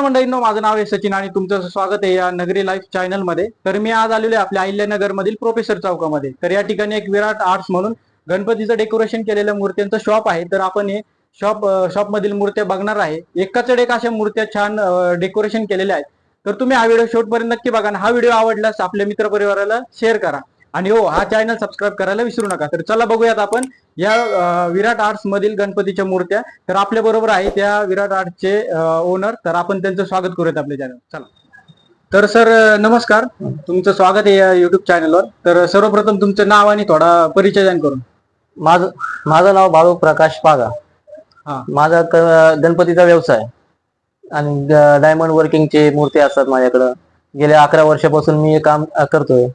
मंडळींनो माझं नाव आहे सचिन आणि तुमचं स्वागत आहे या नगरी लाईफ चॅनलमध्ये. तर मी आज आलेलो आहे आपल्या अहिल्यानगर मधील प्रोफेसर चौकामध्ये. तर या ठिकाणी एक विराट आर्ट्स म्हणून गणपतीचं डेकोरेशन केलेल्या मूर्त्यांचं शॉप आहे. तर आपण हे शॉप शॉप मधील मूर्त्या बघणार आहे. एकाच एक अशा मूर्त्या छान डेकोरेशन केलेल्या आहेत. तर तुम्ही हा व्हिडिओ शेवटपर्यंत नक्की बघा आणि हा व्हिडिओ आवडल्यास आपल्या मित्रपरिवाराला शेअर करा. आणि हो हा चॅनल सबस्क्राईब करायला विसरू नका. तर चला बघूयात आपण या विराट आर्ट्स मधील गणपतीच्या मूर्त्या तर आपल्या बरोबर आहे त्या विराट आर्टचे ओनर तर आपण त्यांचं स्वागत करूयात आपल्या चॅनल चला. तर सर नमस्कार. तुमचं स्वागत आहे या युट्यूब चॅनलवर तर सर्वप्रथम तुमचं नाव आणि थोडा परिचय द्या करून. माझं माझं नाव बाळू प्रकाश पागा. हा. माझा क- गणपतीचा व्यवसाय. आणि ग- डायमंड वर्किंगचे मूर्ती असतात माझ्याकडं. गेल्या अकरा वर्षापासून मी हे काम अ, करतोय.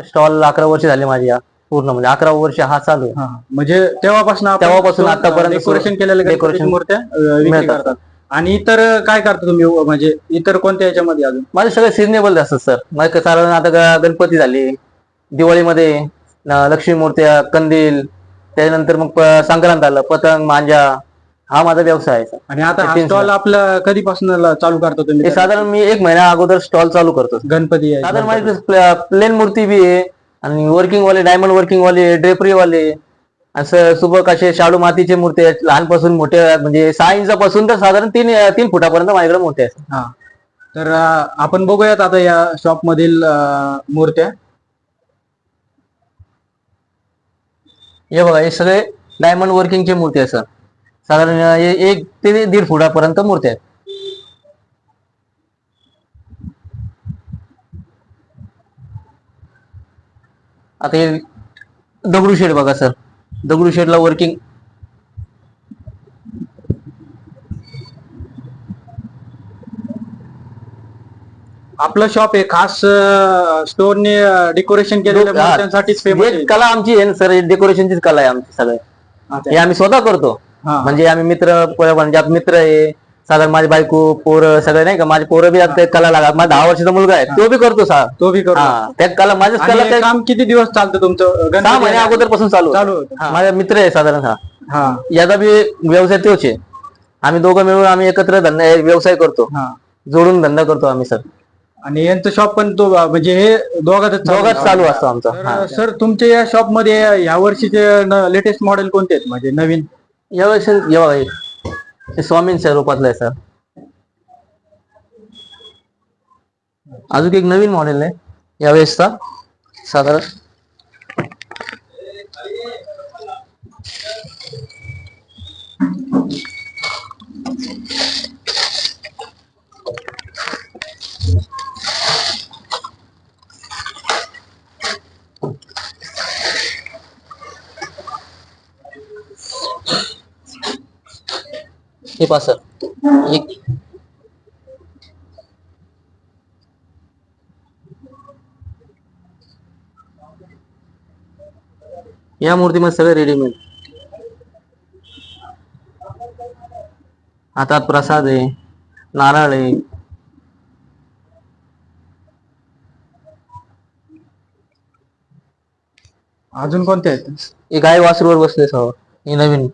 स्टॉल अकरा वर्ष झाले माझी या. पूर्ण म्हणजे अकरा वर्ष हा चालू आहे. म्हणजे तेव्हापासून आपण तेव्हापासून आतापर्यंत डेकोरेशन गणपतीच्या decoration मूर्त्या अं, विक्री मिळतात. करतात. आणि इतर काय करता तुम्ही? म्हणजे इतर कोणत्या याच्यामध्ये अजून? माझे सगळे सिजनेबल असतात सर माझे साधारण आता ग- गणपती झाले. दिवाळीमध्ये न- लक्ष्मी मूर्त्या कंदील त्याच्यानंतर मग प- संक्रांत आलं पतंग मांजा. हा माझा व्यवसाय आहे आणि आता स्टॉल आपला कधीपासून चालू करतो हे तुम्ही साधारण मी एक महिना अगोदर स्टॉल चालू करतो गणपती आहे. साधारण माझ्याकडे प्लेन मूर्ती बी आहे. आणि वर्किंग वाले डायमंड वर्किंग वाले ड्रेपरी वाले असं सुबक असे शाडू मातीचे मूर्ती आहेत. लहानपासून मोठे म्हणजे सहा इंचापासून तर साधारण तीन तीन फुटापर्यंत माझ्याकडे मोठे आहेत. हा. तर अं, आपण बघूयात आता या शॉप मधील अं, मूर्त्या. हे बघा हे सगळे डायमंड वर्किंगचे मूर्ती आहेत सर. साधारण हे एक ते दीड फुटापर्यंत मूर्ती आहेत. आता हे दगडूशेठ बघा सर. दगडूशेठला वर्किंग आपलं शॉप आहे खास स्टोअरने डेकोरेशन हे कला आमची आहे सर. डेकोरेशनचीच कला आहे आमची सगळे. हे आम्ही स्वतः करतो. म्हणजे आम्ही मित्र म्हणजे मित्र आहे साधारण माझी बायको पोरं सगळे नाही का माझे पोरं बी आता ते कला लागा माझा दहा वर्षाचा मुलगा आहे तो बी करतो सा. तो बी करतो. हा त्यात कला आणि कला हे त्या काम किती दिवस चालतं तुमचं? सहा गणपती महिन्या अगोदरपासून चालू. चालू होतं. हा. माझा मित्र आहे साधारण हा. हा. याचा बी व्यवसाय तोच आहे. आम्ही दोघं मिळून आम्ही एकत्र धंदा व्यवसाय करतो. हा. जोडून धंदा करतो आम्ही सर. आणि यांचं शॉप पण तो म्हणजे हे दोघातच दोघात चालू असतो आमचा. हा. तर सर तुमच्या या शॉपमध्ये या वर्षीचे लेटेस्ट मॉडेल कोणते आहेत? म्हणजे नवीन? यावेळेस हे बघा हे. स्वामींच्या रूपातलं आहे सर अजून एक नवीन मॉडेल आहे यावेळेसचा साधारण हे पहा सर. एक या मूर्तीमध्ये सगळे रेडीमेड हातात प्रसाद आहे नारळ आहे. अजून कोणते आहेत? हे गाय वासरूवर बसले सह हे नवीन.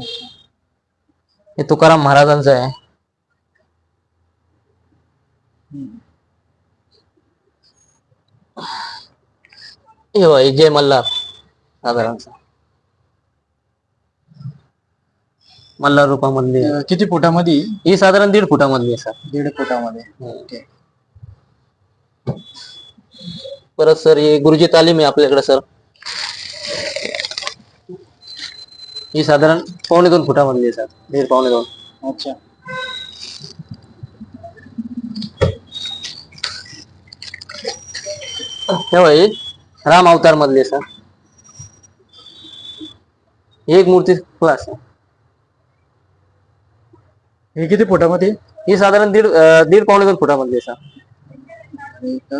हे तुकाराम महाराजांचं आहे. हे हे जय मल्हार साधारणचा मल्हार रूपामधली आहे. अं, किती फुटामध्ये? ही साधारण दीड फुटामधली आहे सर. दीड फुटामध्ये. ओके. परत सर ही गुरुजी तालीम आहे आपल्याकडे सर. ही साधारण पावणे दोन फुटामधली आहे सर दीड पावणे दोन. अच्छा. तेव्हा राम अवतार मधली आहे सर ही एक मूर्ती क्लास हे किती फुटामध्ये? ही साधारण दीड अं, दीड पावणे दोन फुटामधली आहे सर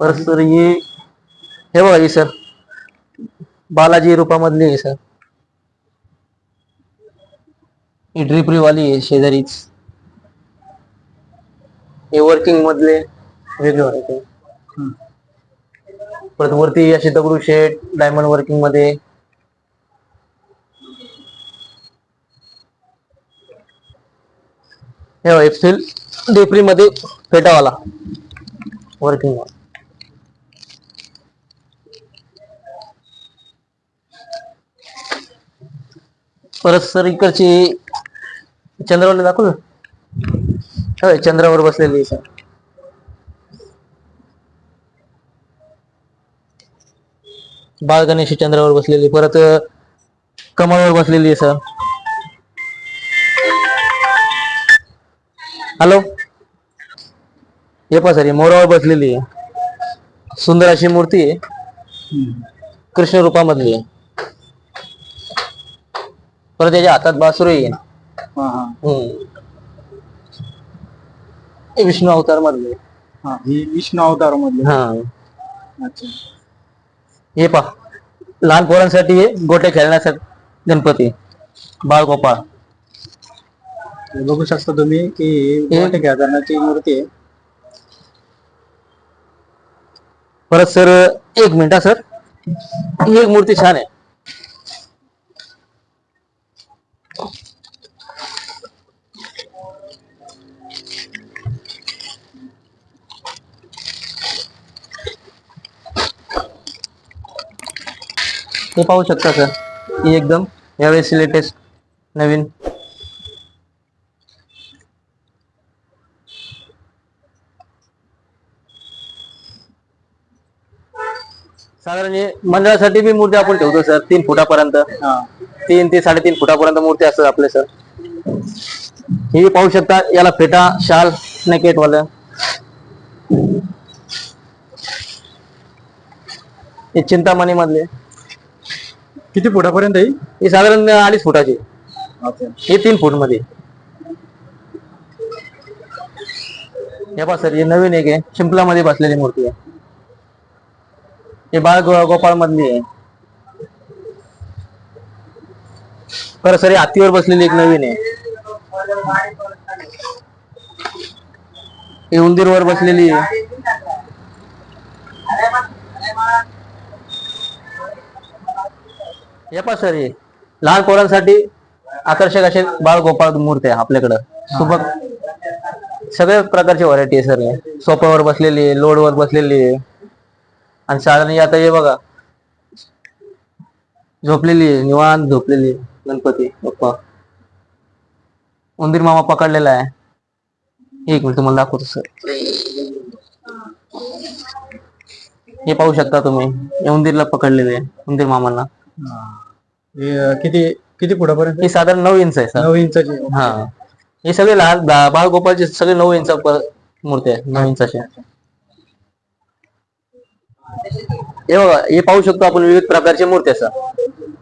परत सर ही हे बघा ही सर बालाजी रूपामधली आहे सर. ही ड्रिपरी वाली आहे शेजारीच. हे वर्किंग मधले वेगळे व्हायचे हं. परत वरती असे दगडू शेट डायमंड वर्किंगमध्ये. हे एप्सिल डेप्री मध्ये फेटावाला. वर्किंग परत सर इकडची चंद्रावरला दाखवू? होय चंद्रावर बसलेली आहे सर. बाळ गणेश चंद्रावर बसलेली परत कमळावर बसलेली आहे सर. हॅलो? हे पहा सर मोरावर बसलेली आहे. सुंदर अशी मूर्ती आहे. कृष्ण रूपामधली आहे. परत त्याच्या हातात बासुरी आहे हा हा. हम्म. हे विष्णू अवतार मधले. हा ही विष्णू अवतार मधले. हा. अच्छा. हे पहा. लहान पोरांसाठी हे गोटे खेळण्यासाठी गणपती. बाळगोपाळ. हे बघू शकता तुम्ही की मोठे खेळतानाची मूर्ती आहे. परत सर एक मिनिट हा सर. ही एक मूर्ती छान आहे. हे पाहू शकता सर ही एकदम यावेळेस लेटेस्ट नवीन. साधारण हे मंडळासाठी बी मूर्ती आपण ठेवतो सर. तीन फुटापर्यंत. हा. तीन ते साडेतीन फुटापर्यंत मूर्ती असतात आपले सर. हे पाहू शकता याला फेटा शाल नेकेट वाला हे चिंतामणी मधले किती फुटापर्यंत येईल हे साधारण अडीच फुटाचे. अच्छा. हे तीन फूटमध्ये हे पहा सर हे नवीन एक आहे. शिंपलामध्ये बसलेली मूर्ती आहे. हे बाळ गोपाळ मधली आहे. खरं सर हे हत्तीवर बसलेली एक नवीन आहे. हे उंदीरवर बसलेली आहे. हे सर हे. लहान पोरांसाठी आकर्षक असे बाळ गोपाळ मूर्ती आहे आपल्याकडं. सुबक सगळ्या प्रकारची व्हरायटी आहे सर सोफ्यावर बसलेली आहे लोडवर बसलेली आहे. आणि शाळांनी आता हे बघा. झोपलेली आहे निवांत झोपलेली आहे गणपती बाप्पा. उंदीर मामा पकडलेला आहे. एक मिनिट तुम्हाला दाखवतो सर. हे पाहू शकता तुम्ही हे उंदीरला पकडलेले आहे उंदीर मामांना. हा. अं, किती किती फुटापर्यंत? हे साधारण नऊ इंच आहे सर. नऊ इंचाची हा. हे सगळे लहान बा- बाळगोपाळचे सगळे नऊ इंच मूर्ती आहे नऊ इंचाचे हे बघा हे पाहू शकतो आपण विविध प्रकारचे मूर्ती असतात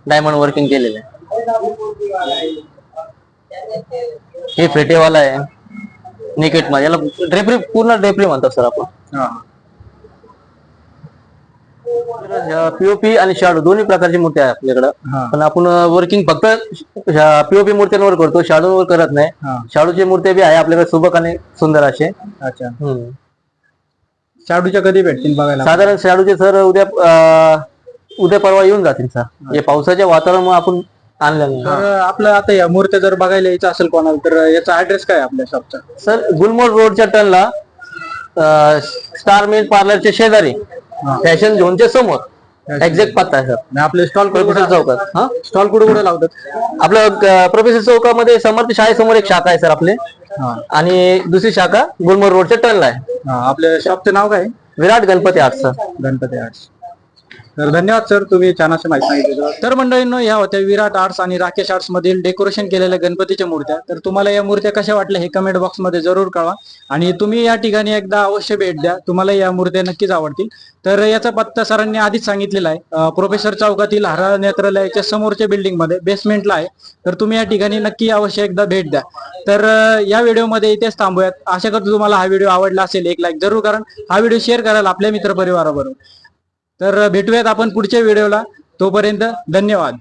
डायमंड वर्किंग केलेले. हे फेटेवाला आहे. निकेटमध्ये. याला ड्रेपरी पूर्ण ड्रेपरी म्हणतात सर आपण. हा. पीओपी आणि शाडू दोन्ही प्रकारची मूर्ती आहे आपल्याकडं. पण आपण वर्किंग फक्त पीओपी मूर्त्यांवर करतो शाडूवर करत नाही. शाडूची मूर्ती बी आहे आपल्याकडे सुबक आणि सुंदर असे. अच्छा. शाडूच्या कधी भेटतील बघायला? साधारण शाडूचे सर उद्या उद्या परवा येऊन जातील सर. हे पावसाच्या वातावरणामुळे आपण आणलं आपलं आता या मूर्त्या जर बघायला यायचं असेल कोणाला तर याचा ऍड्रेस काय आपल्या शॉपचा सर गुलमोड रोडच्या टर्नला स्टार मिल पार्लरच्या शेजारी. फॅशन झोनच्या समोर. एक्झॅक्ट पत्ता आहे सर आपले स्टॉल प्रोफेसर चौकात. हा? स्टॉल कुठे कुठे लावतात? आपलं प्रोफेसर चौकामध्ये समर्थ शाळेसमोर एक शाखा आहे सर आपले. आणि दुसरी शाखा गुलमोड रोडच्या टर्नला आहे. आपल्या शॉपचं नाव काय? Virat Ganpati art sir Ganpati arts तर धन्यवाद सर. तुम्ही छान माहिती सांगितली तर मंडळींनो या होत्या विराट आर्ट्स आणि राकेश आर्ट्स मधील डेकोरेशन केलेल्या गणपतीच्या मूर्त्या. तर तुम्हाला या मूर्त्या कशा वाटल्या हे कमेंट बॉक्समध्ये जरूर कळवा. आणि तुम्ही या ठिकाणी एकदा अवश्य भेट द्या. तुम्हाला या मूर्त्या नक्कीच आवडतील. तर याचा पत्ता सरांनी आधीच सांगितलेला आहे. प्रोफेसर चौकातील हरा नेत्रालयाच्या समोरच्या बिल्डिंगमध्ये बेसमेंटला आहे. तर तुम्ही या ठिकाणी नक्की अवश्य एकदा भेट द्या. तर या व्हिडिओमध्ये इथेच थांबूयात. आशा करतो तुम्हाला हा व्हिडिओ आवडला असेल एक लाईक जरूर कारण हा व्हिडिओ शेअर कराल आपल्या मित्रपरिवाराबरोबर तर भेटूयात आपण पुढच्या व्हिडिओला. तोपर्यंत धन्यवाद.